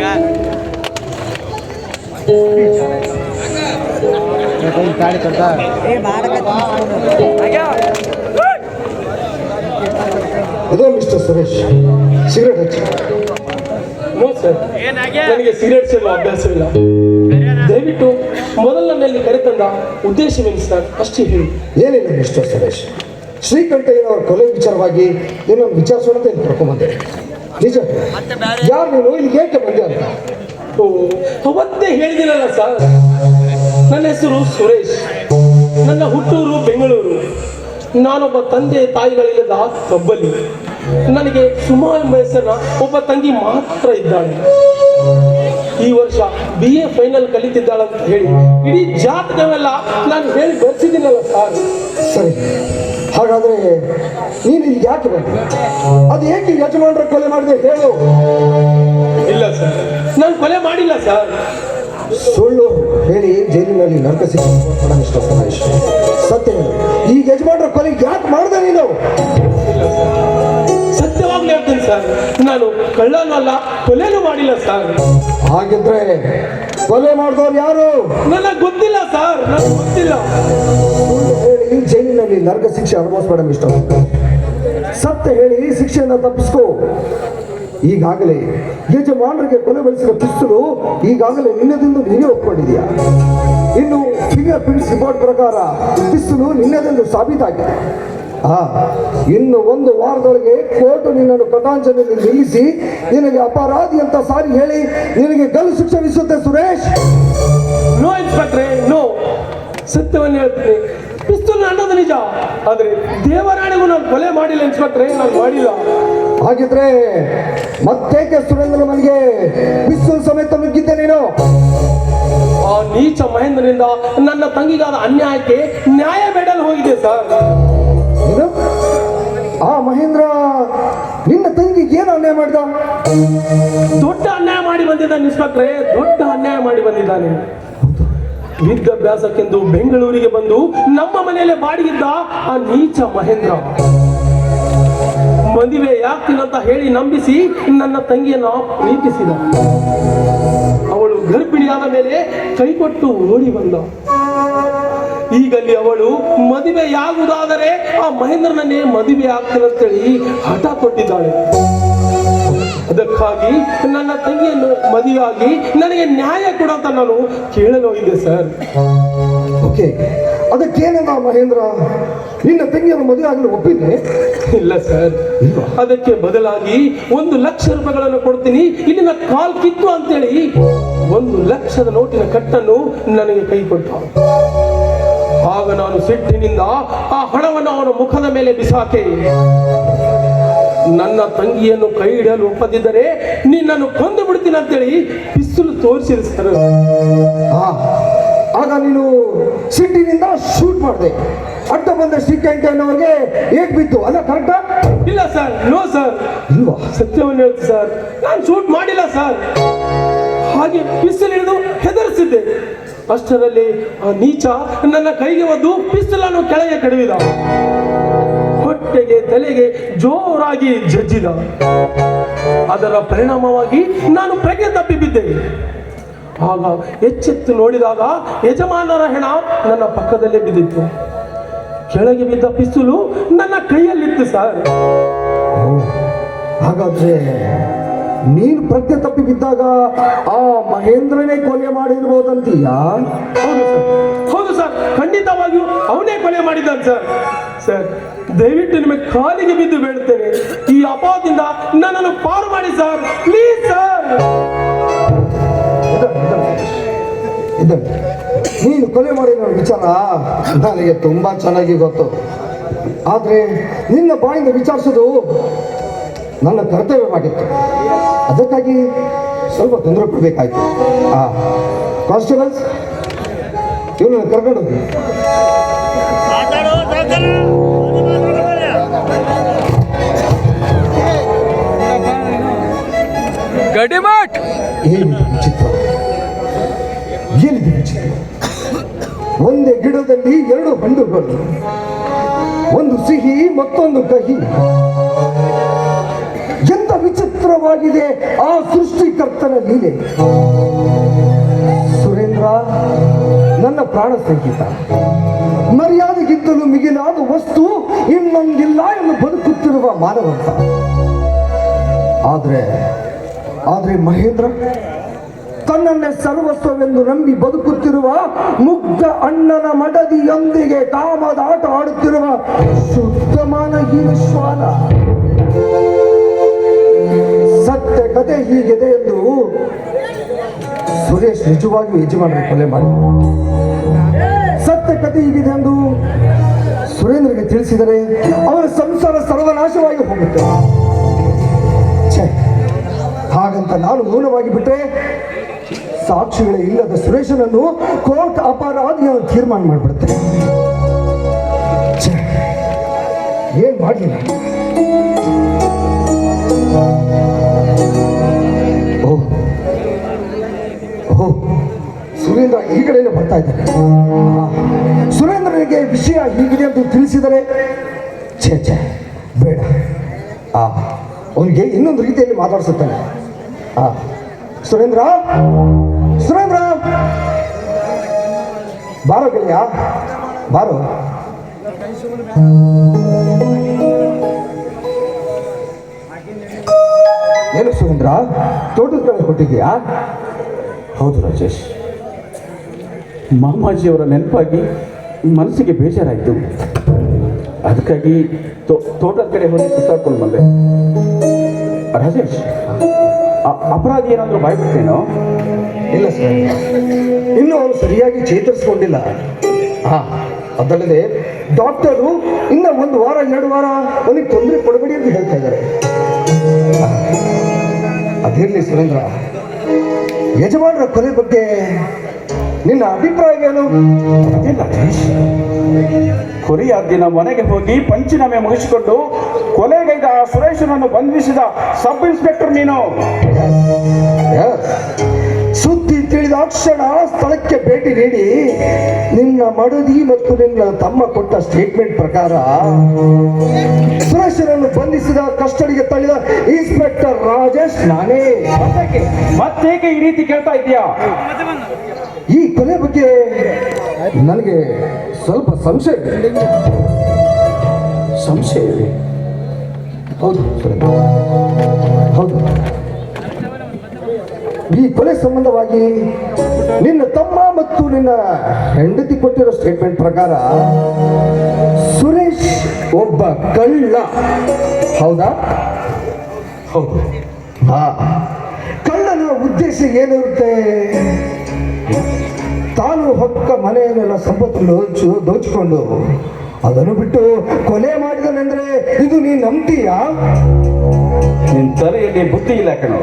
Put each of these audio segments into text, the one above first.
ಗಾಡಿ. ಕೊಡ್ತಾ ಅದು ಮಿಸ್ಟರ್ ಸುರೇಶ್. ಸಿಗರೇಟ್ ಹಚ್ಚಿ. ನೋ ಸರ್ ನನಗೆ ಸಿಗರೇಟ್ ಸೇರುವ ಅಭ್ಯಾಸವಿಲ್ಲ ದಯವಿಟ್ಟು ಮೊದಲನೇ ನನ್ನಲ್ಲಿ ಕರೆತಂದ ಉದ್ದೇಶವೇನು ಸರ್ ಅಷ್ಟೇ ಹೇಳಿ. ಏನಿಲ್ಲ ಮಿಸ್ಟರ್ ಸುರೇಶ್. ಶ್ರೀಕಂಠಯ್ಯನವರ ಕೊಲೆ ವಿಚಾರವಾಗಿ ನಿನ್ನನ್ನು ವಿಚಾರಿಸೋಣ ಅಂತ ಇಲ್ಲಿ ಕರ್ಕೊಂಬಂದೆ ನಿಜ. ಯಾರು ನೀನು? ಇಲ್ಲಿ ಏಕೆ ಬಂದೆ ಅಂತ. ಓ ಅವತ್ತೇ ಹೇಳಿದಿನಲ್ಲ ಸರ್? ನನ್ನ ಹೆಸರು ಸುರೇಶ್. ನನ್ನ ಹುಟ್ಟೂರು ಬೆಂಗಳೂರು. ನಾನೊಬ್ಬ ತಂದೆ ತಾಯಿಗಳಿಲ್ಲದ ಕಬ್ಬಲಿ ನನಗೆ ಸುಮಾ ಎಂಬ ಹೆಸರಿನ ಒಬ್ಬ ತಂಗಿ ಮಾತ್ರ ಇದ್ದಾಳೆ. ಈ ವರ್ಷ ಬಿ ಎ ಫೈನಲ್ ಕಲಿತಿದ್ದಾಳಂತ ಹೇಳಿ ಇಡೀ ಜಾತಕವೆಲ್ಲ ನಾನು ಹೇಳಿ ಬರ್ಸಿದ್ದೀನಲ್ಲ ಸರ್. ಸರಿ. ಹಾಗಾದ್ರೆ ನೀನು ಈಗ ಯಾಕೆ ಬಂದೆ? ಅದು ಏಕೆ ಯಜಮಾನರ ಕೊಲೆ ಮಾಡಿದೆ ಹೇಳು. ಇಲ್ಲ ಸರ್. ನಾನು ಕೊಲೆ ಮಾಡಿಲ್ಲ ಸರ್. ಸುಳ್ಳು ಹೇಳಿ ಜೈಲಿನಲ್ಲಿ ನರಕ ಇಷ್ಟ ಸತ್ಯ ಈ ಯಜಮಾನರ ಕೊಲೆ ಯಾಕೆ ಮಾಡಿದೆ ನೀನು? ಸತ್ಯವಾಗ್ಲೂ ಹೇಳ್ತೀನಿ ಸರ್. ನಾನು ಕಳ್ಳನೂ ಅಲ್ಲ ಕೊಲೆನೂ ಮಾಡಿಲ್ಲ ಸರ್. ಹಾಗಿದ್ರೆ ಕೊಲೆ ಮಾಡಿದವ್ರು ಯಾರು? ನನಗೆ ಗೊತ್ತಿಲ್ಲ ಸರ್. ನನಗೆ ಗೊತ್ತಿಲ್ಲ. ಹೇಳಿ. ಜೈಲಿನಲ್ಲಿ ನರಕ ಶಿಕ್ಷೆ ಅನುಭವಿಸ್ಬೇಡ ಮಿಸ್ಟರ್ ಸತ್ಯ ಹೇಳಿ ಶಿಕ್ಷೆಯನ್ನು ತಪ್ಪಿಸ್ಕೋ. ಈಗಾಗಲೇ ಯಜಮಾನರಿಗೆ ಕೊಲೆಗೊಳಿಸಿದ ಪಿಸ್ತಲು ಈಗಾಗಲೇ ನಿನ್ನದೆಂದು ನೀನೇ ಒಪ್ಪಿಕೊಂಡಿದೆಯಾ ಇನ್ನು ಫಿಂಗರ್ ಪ್ರಿಂಟ್ಸ್ ರಿಪೋರ್ಟ್ ಪ್ರಕಾರ ಪಿಸ್ತಲು ನಿನ್ನದೆಂದು ಸಾಬೀತಾಗಿದೆ. ಆ, ಇನ್ನು ಒಂದು ವಾರದೊಳಗೆ ಕೋರ್ಟ್ ನಿನ್ನನ್ನು ಕಟಾಂಚನಲ್ಲಿ ನಿಲ್ಲಿಸಿ ನಿನಗೆ ಅಪರಾಧಿ ಅಂತ ಸಾರಿ ಹೇಳಿ ನಿನಗೆ ಗಲ್ಲು ಶಿಕ್ಷೆ ವಿಧಿಸುತ್ತೆ ಸುರೇಶ್. ನೋ ಇನ್ಸ್ಪೆಕ್ಟ್ರೆ ನೋ ಸತ್ಯವನ್ನು ಹೇಳ್ತೀನಿ. ಪಿಸ್ತೂಲ್ ಅನ್ನೋದು ನಿಜ. ಆದ್ರೆ ದೇವರಾಣಿಗೂ ನಾನು ಕೊಲೆ ಮಾಡಿಲ್ಲ ಇನ್ಸ್ಪೆಕ್ಟ್ರೆ ನಾನು ಮಾಡಿಲ್ಲ. ಹಾಗಿದ್ರೆ ಮತ್ತೇಕೆ ಸುರೇಂದ್ರ ಮನೆಗೆ ಪಿಸ್ತೂಲ್ ಸಮೇತ ನುಗ್ಗಿದ್ದೆ ನೀನು? ಆ ನೀಚ ಮಹೇಂದ್ರನಿಂದ ನನ್ನ ತಂಗಿಗಾದ ಅನ್ಯಾಯಕ್ಕೆ ನ್ಯಾಯ ಬೇಡಲು ಹೋಗಿದೆ ಸರ್. ಏನು? ಆ ಮಹೇಂದ್ರ ನಿನ್ನ ತಂಗಿಗೆ ಏನು ಅನ್ಯಾಯ ಮಾಡಿದ? ದೊಡ್ಡ ಅನ್ಯಾಯ ಮಾಡಿ ಬಂದಿದ್ದಾನೆ ಇನ್ಸ್ಪೆಕ್ಟ್ರೆ ದೊಡ್ಡ ಅನ್ಯಾಯ ಮಾಡಿ ಬಂದಿದ್ದಾನೆ. ವಿದ್ಯಾಭ್ಯಾಸಕ್ಕೆಂದು ಬೆಂಗಳೂರಿಗೆ ಬಂದು ನಮ್ಮ ಮನೆಯಲ್ಲೇ ಬಾಡಿಗಿದ್ದ ಆ ನೀಚ ಮಹೇಂದ್ರ. ಮದುವೆ ಅಂತ ಹೇಳಿ ನಂಬಿಸಿ ನನ್ನ ತಂಗಿಯನ್ನ ಪ್ರೀತಿಸಿದ. ಅವಳು ಗರ್ಭಿಣಿಯಾದ ಮೇಲೆ ಕೈಕೊಟ್ಟು ಓಡಿ ಬಂದ. ಈಗಲ್ಲಿ ಅವಳು ಮದುವೆಯಾಗುವುದಾದರೆ ಆ ಮಹೇಂದ್ರನನ್ನೇ ಮದುವೆ ಆಗ್ತೀನಂತೇಳಿ ಹಠ ಕೊಟ್ಟಿದ್ದಾಳೆ. ಅದಕ್ಕಾಗಿ ನನ್ನ ತಂಗಿಯನ್ನು ಮದುವೆಯಾಗಿ ನನಗೆ ನ್ಯಾಯ ಕೂಡ ಅಂತ ನಾನು ಕೇಳಲು ಹೋಗಿದ್ದೆ ಸರ್. ಓಕೆ ಅದಕ್ಕೇನಲ್ಲ ಮಹೇಂದ್ರ ನಿನ್ನ ತಂಗಿಯನ್ನು ಮದುವೆ ಆಗಲು ಒಪ್ಪಿದ್ದೆ? ಇಲ್ಲ ಸರ್. ಅದಕ್ಕೆ ಬದಲಾಗಿ ಒಂದು ಲಕ್ಷ ರೂಪಾಯಿಗಳನ್ನು ಕೊಡ್ತೀನಿ. ಇಲ್ಲಿನ ಕಾಲ್ ಕಿತ್ತು ಅಂತೇಳಿ ಒಂದು ಲಕ್ಷದ ನೋಟಿನ ಕಟ್ಟನ್ನು ನನಗೆ ಕೈ ಕೊಟ್ಟ ಆಗ ನಾನು ಸಿಟ್ಟಿನಿಂದ ಆ ಹಣವನ್ನು ಅವನ ಮುಖದ ಮೇಲೆ ಬಿಸಾಕೆ ನನ್ನ ತಂಗಿಯನ್ನು ಕೈ ಹಿಡಿಯಲು ಒಪ್ಪದಿದ್ದರೆ ನಿನ್ನನ್ನು ಕೊಂದು ಬಿಡ್ತೀನಿ ಅಂತೇಳಿ ಪಿಸ್ತುಲು ತೋರಿಸಿದ ಸರ್. ಆ, ಆಗ ನೀನು ಸಿಟ್ಟಿನಿಂದ ಶೂಟ್ ಮಾಡಿದೆ. ಅಡ್ಡ ಬಂದ ಶ್ರೀಕಂಠಯ್ಯನವರಿಗೆ ಏಟ್ ಬಿತ್ತು. ಅಲ್ಲ ಕರೆಕ್ಟಾ ಇಲ್ಲ ಸರ್ ನೋ ಸರ್ ಇಲ್ವಾ? ಸತ್ಯವನ್ನು ಹೇಳ್ತೀನಿ ಸರ್. ನಾನು ಶೂಟ್ ಮಾಡಿಲ್ಲ ಸರ್. ಹಾಗೆ ಪಿಸ್ತಲ್ ಹಿಡಿದು ಹೆದರಿಸಿದ್ದೆ. ಅಷ್ಟರಲ್ಲಿ ಆ ನೀಚ ನನ್ನ ಕೈಗೆ ಒದ್ದು ಪಿಸ್ತಲನ್ನು ಕೆಳಗೆ ಕಡಿವಿದ ಹೊಟ್ಟೆಗೆ ತಲೆಗೆ ಜೋರಾಗಿ ಜಜ್ಜಿದ. ಅದರ ಪರಿಣಾಮವಾಗಿ ನಾನು ಪ್ರಜ್ಞೆ ತಪ್ಪಿ ಬಿದ್ದೆ ಆಗ ಎಚ್ಚೆತ್ತು ನೋಡಿದಾಗ ಯಜಮಾನರ ಹೆಣ ನನ್ನ ಪಕ್ಕದಲ್ಲೇ ಬಿದ್ದಿತ್ತು. ಕೆಳಗೆ ಬಿದ್ದ ಪಿಸ್ತೂಲು ನನ್ನ ಕೈಯಲ್ಲಿತ್ತು ಸರ್. ಹಾಗಾದ್ರೆ ನೀನು ಪ್ರಜ್ಞೆ ತಪ್ಪಿ ಬಿದ್ದಾಗ ಆ ಮಹೇಂದ್ರನೇ ಕೊಲೆ ಮಾಡಿರ್ಬೋದಂತೀಯ? ಹೌದು ಸರ್. ಹೌದು ಸರ್. ಖಂಡಿತವಾಗಿಯೂ ಕೊಲೆ ಮಾಡಿದ್ದಾನೆ ಸರ್. ಸರ್, ದಯವಿಟ್ಟು ನಿಮಗೆ ಕಾಲಿಗೆ ಬಿದ್ದು ಬೇಡುತ್ತೇನೆ ಈ ಅಪಾಯದಿಂದ ನನ್ನನ್ನು ಪಾರು ಮಾಡಿ ಸರ್. ಪ್ಲೀಸ್ ಸರ್ ನೀನು ಕೊಲೆ ಮಾಡಿರೋ ವಿಚಾರ ನನಗೆ ತುಂಬಾ ಚೆನ್ನಾಗಿ ಗೊತ್ತು. ಆದರೆ ನಿನ್ನ ಬಾಯಿಂದ ವಿಚಾರಿಸೋದು ನನ್ನ ಕರ್ತವ್ಯವಾಗಿತ್ತು ಅದಕ್ಕಾಗಿ ಸ್ವಲ್ಪ ತೊಂದರೆ ಕೊಡಬೇಕಾಯ್ತು ಕಾನ್ಸ್ಟೇಬಲ್ಸ್ ಇವನನ್ನು ಕರ್ಕೊಂಡು ಗಡಿಮಠ್! ಏನಿದೆ ವಿಚಿತ್ರ? ಏನಿದೆ ವಿಚಿತ್ರ? ಒಂದೇ ಗಿಡದಲ್ಲಿ ಎರಡು ಹಣ್ಣುಗಳು ಒಂದು ಸಿಹಿ ಮತ್ತೊಂದು ಕಹಿ. ಎಂತ ವಿಚಿತ್ರವಾಗಿದೆ ಆ ಸೃಷ್ಟಿಕರ್ತನ ಲೀಲೆ? ಸುರೇಂದ್ರ ನನ್ನ ಪ್ರಾಣ ಸಂಗೀತ ಮರ್ಯಾದೆಗಿಂತಲೂ ಮಿಗಿಲಾದ ವಸ್ತು ಇನ್ನೊಂದಿಲ್ಲ ಎಂದು ಬದುಕುತ್ತಿರುವ ಮಾನವಂತ. ಆದರೆ, ಆದ್ರೆ ಮಹೇಂದ್ರ, ತನ್ನನ್ನೇ ಸರ್ವಸ್ವವೆಂದು ನಂಬಿ ಬದುಕುತ್ತಿರುವ ಮುಗ್ಧ ಅಣ್ಣನ ಮಡದಿಯೊಂದಿಗೆ ಕಾಮದ ಆಟ ಆಡುತ್ತಿರುವ ಶುದ್ಧಮಾನ ಈಶ್ವಾನ ಶ್ವಾನ ಸತ್ಯ ಕತೆ ಹೀಗಿದೆ ಎಂದು ಸುರೇಶ್ ನಿಜವಾಗಿಯೂ ಯಜಮಾನ ಕೊಲೆ ಮಾಡಿ ಸತ್ಯ ಕತೆ ಹೀಗಿದೆ ಎಂದು ಸುರೇಂದ್ರಗೆ ತಿಳಿಸಿದರೆ ಅವರ ಸಂಸಾರ ಸರ್ವನಾಶವಾಗಿ ಹೋಗುತ್ತೆ. ಹಾಗಂತ ನಾನು ಮೌನವಾಗಿ ಬಿಟ್ಟರೆ ಸಾಕ್ಷಿಗಳೇ ಇಲ್ಲದ ಸುರೇಶನನ್ನು ಕೋರ್ಟ್ ಅಪರಾಧಿಯನ್ನು ತೀರ್ಮಾನ ಮಾಡಿಬಿಡುತ್ತೆ. ಏನ್ ಮಾಡಲಿ ಸುರೇಂದ್ರ ಈ ಕಡೆಯಿಂದ ಬರ್ತಾ ಇದ್ದಾರೆ ಸುರೇಂದ್ರನಿಗೆ ವಿಷಯ ಹೀಗಿದೆ ಅಂತ ತಿಳಿಸಿದರೆ ಛೇ ಛೇ, ಬೇಡ. ಆ, ಅವನಿಗೆ ಇನ್ನೊಂದು ರೀತಿಯಲ್ಲಿ ಮಾತಾಡಿಸುತ್ತಾನೆ. ಆ, ಸುರೇಂದ್ರ ಸುರೇಂದ್ರ! ಬಾರೋ ಗೆಳೆಯ, ಬಾರೋ. ಏನು ಸುರೇಂದ್ರ, ತೋಟದ ಕಡೆ ಕೊಟ್ಟಿದ್ಯಾ ಹೌದು ರಾಜೇಶ್. ಮಾಮಾಜಿಯವರ ನೆನಪಾಗಿ ಮನಸ್ಸಿಗೆ ಬೇಜಾರಾಯಿತು. ಅದಕ್ಕಾಗಿ ತೋಟದ ಕಡೆ ಹೋಗಿ ಸುತ್ತಾಡ್ಕೊಂಡು ಬಂದೆ. ರಾಜೇಶ್ ಅಪರಾಧಿ ಏನಾದರೂ ಬಾಯ್ಬಿಟ್ಟೇನೋ ಇಲ್ಲ ಸರ್. ಇನ್ನು ಅವನು ಸರಿಯಾಗಿ ಚೇತರಿಸ್ಕೊಂಡಿಲ್ಲ. ಹಾ, ಅದಲ್ಲದೆ ಡಾಕ್ಟರು ಇನ್ನ ಒಂದು ವಾರ, ಎರಡು ವಾರ ಅವನಿಗೆ ತೊಂದರೆ ಕೊಡಬೇಡಿ ಅಂತ ಹೇಳ್ತಾ ಇದ್ದಾರೆ. ಅದಿರ್ಲಿ ಸುರೇಂದ್ರ, ಯಜಮಾನರ ಕೊಲೆ ಬಗ್ಗೆ ನಿನ್ನ ಅಭಿಪ್ರಾಯವೇನು ಏನು? ರಾಜೇಶ್ ಕೊರಿಯ ದಿನ ಮನೆಗೆ ಹೋಗಿ ಪಂಚನಾಮೆ ಮುಗಿಸಿಕೊಂಡು ಕೊಲೆಗೈದ ಆ ಸುರೇಶನನ್ನು ಬಂಧಿಸಿದ ಸಬ್ ಇನ್ಸ್ಪೆಕ್ಟರ್ ನೀನು. ಸುದ್ದಿ ತಿಳಿದ ಅಕ್ಷಣ ಸ್ಥಳಕ್ಕೆ ಭೇಟಿ ನೀಡಿ ನಿನ್ನ ಮಡದಿ ಮತ್ತು ನಿನ್ನ ತಮ್ಮ ಕೊಟ್ಟ ಸ್ಟೇಟ್ಮೆಂಟ್ ಪ್ರಕಾರ ಸುರೇಶನನ್ನು ಬಂಧಿಸಿದ ಕಸ್ಟಡಿಗೆ ತಳ್ಳಿದ ಇನ್ಸ್ಪೆಕ್ಟರ್ ರಾಜೇಶ್ ನಾನೇ. ಮತ್ತೇಕೆ? ಮತ್ತೇಕೆ ಈ ರೀತಿ ಕೇಳ್ತಾ ಇದೀಯಾ ಈ ಕೊಲೆ ಬಗ್ಗೆ ನನಗೆ ಸ್ವಲ್ಪ ಸಂಶಯ ಇದೆ. ಸಂಶಯವೇ ಹೌದು ಹೌದು. ಈ ಕೊಲೆ ಸಂಬಂಧವಾಗಿ ನಿನ್ನ ತಮ್ಮ ಮತ್ತು ನಿನ್ನ ಹೆಂಡತಿ ಕೊಟ್ಟಿರೋ ಸ್ಟೇಟ್ಮೆಂಟ್ ಪ್ರಕಾರ ಸುರೇಶ್ ಒಬ್ಬ ಕಳ್ಳ. ಹೌದಾ? ಹೌದು. ಹಾ. ಕಳ್ಳನ ಉದ್ದೇಶ ಏನಿರುತ್ತೆ? ಹೊಕ್ಕ ಮನೆಯನ್ನೆಲ್ಲ ಸಂಪತ್ತು ದೋಚು ದೋಚಿಕೊಂಡು ಅದನ್ನು ಬಿಟ್ಟು ಕೊಲೆ ಮಾಡಿದನೆಂದ್ರೆ ಇದು ನೀ ನಂಬ್ತೀಯಾ? ನಿನ್ ತಲೆಯಲ್ಲಿ ಬುದ್ಧಿ ಇಲ್ಲ ಕಣೋ.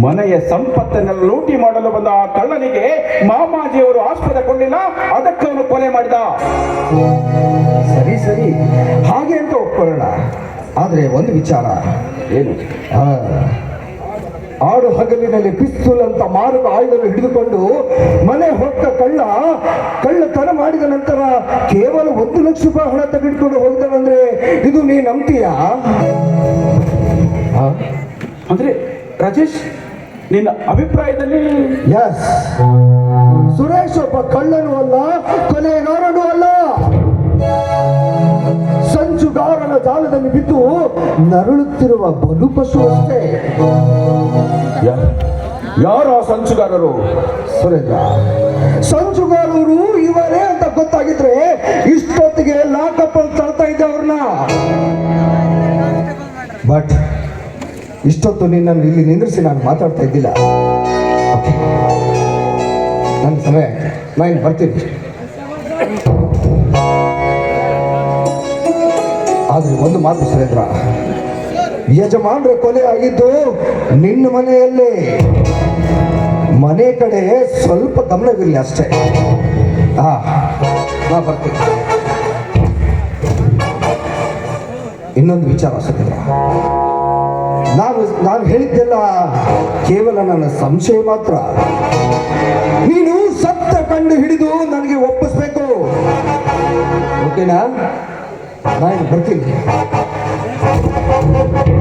ಮನೆಯ ಸಂಪತ್ತನ್ನೆಲ್ಲ ಲೂಟಿ ಮಾಡಲು ಬಂದ ಆ ಕಳ್ಳನಿಗೆ ಮಾಮಾಜಿಯವರು ಆಸ್ಪದ ಕೊಡಲಿಲ್ಲ ಅದಕ್ಕೆ ಅವನು ಕೊಲೆ ಮಾಡಿದ. ಸರಿ ಸರಿ. ಹಾಗೆ ಅಂತ ಒಪ್ಕೊಳ್ಳೋಣ. ಆದ್ರೆ ಒಂದು ವಿಚಾರ. ಏನು? ಆಡು ಹಗಲಿನಲ್ಲಿ ಪಿಸ್ತೂಲ್ ಅಂತ ಮಾರಕ ಆಯುಧವನ್ನು ಹಿಡಿದುಕೊಂಡು ಮನೆ ಹೊಕ್ಕ ಕಳ್ಳ ಕಳ್ಳತನ ಮಾಡಿದ ನಂತರ ಕೇವಲ ಒಂದು ಲಕ್ಷ ರೂಪಾಯಿ ಹಣ ತೆಗೆದುಕೊಂಡು ಹೋಗ್ತಾನಂದ್ರೆ ಇದು ನೀ ನಂಬ್ತೀಯಾ? ಅಂದ್ರೆ ರಾಜೇಶ್ ನಿನ್ನ ಅಭಿಪ್ರಾಯದಲ್ಲಿ ಎಸ್ ಸುರೇಶ್ ಒಬ್ಬ ಕಳ್ಳನೂ ಅಲ್ಲ ಕೊಲೆಗಾರನೂ ಅಲ್ಲ. ಸಂಚುಗಾರನ ಜಾಲದಲ್ಲಿ ಬಿದ್ದು ನರಳುತ್ತಿರುವ ಬಲು ಪಶು ಅಷ್ಟೇ. ಯಾರು ಆ ಸಂಚುಗಾರರು? ಸುರೇಂದ್ರ ಸಂಚುಗಾರರು ಇವರೇ ಅಂತ ಗೊತ್ತಾಗಿದ್ರೆ ಇಷ್ಟೊತ್ತಿಗೆ ಲಾಕಪ್ ಅಲ್ಲಿ ತಳ್ತಾ ಇದ್ದೆ ಅವ್ರನ್ನ. ಬಟ್ ಇಷ್ಟೊತ್ತು ನಿನ್ನನ್ನು ಇಲ್ಲಿ ನಿಂದ್ರಿಸಿ ನಾನು ಮಾತಾಡ್ತಾ ಇದ್ದಿಲ್ಲ. ನನ್ನ ಸಮಯ. ನಾನು ಬರ್ತೀನಿ. ಆದ್ರೆ ಒಂದು ಮಾತು ಸುರೇಂದ್ರ ಯಜಮಾನ್ರ ಕೊಲೆ ಆಗಿದ್ದು ನಿನ್ನ ಮನೆಯಲ್ಲೇ. ಮನೆ ಕಡೆ ಸ್ವಲ್ಪ ಗಮನವಿರಲಿ ಅಷ್ಟೇ. ಹಾ ನಾ ಬರ್ತೀನಿ. ಇನ್ನೊಂದು ವಿಚಾರ ಸುರೇಂದ್ರ ನಾನು ನಾನು ಹೇಳಿದ್ದೆಲ್ಲ ಕೇವಲ ನನ್ನ ಸಂಶಯ ಮಾತ್ರ. ನೀನು ಸತ್ತ ಕಂಡು ಹಿಡಿದು ನನಗೆ ಒಪ್ಪಿಸ್ಬೇಕು. ಓಕೆನಾ ನಾನು ಬರ್ತೀನಿ ಆ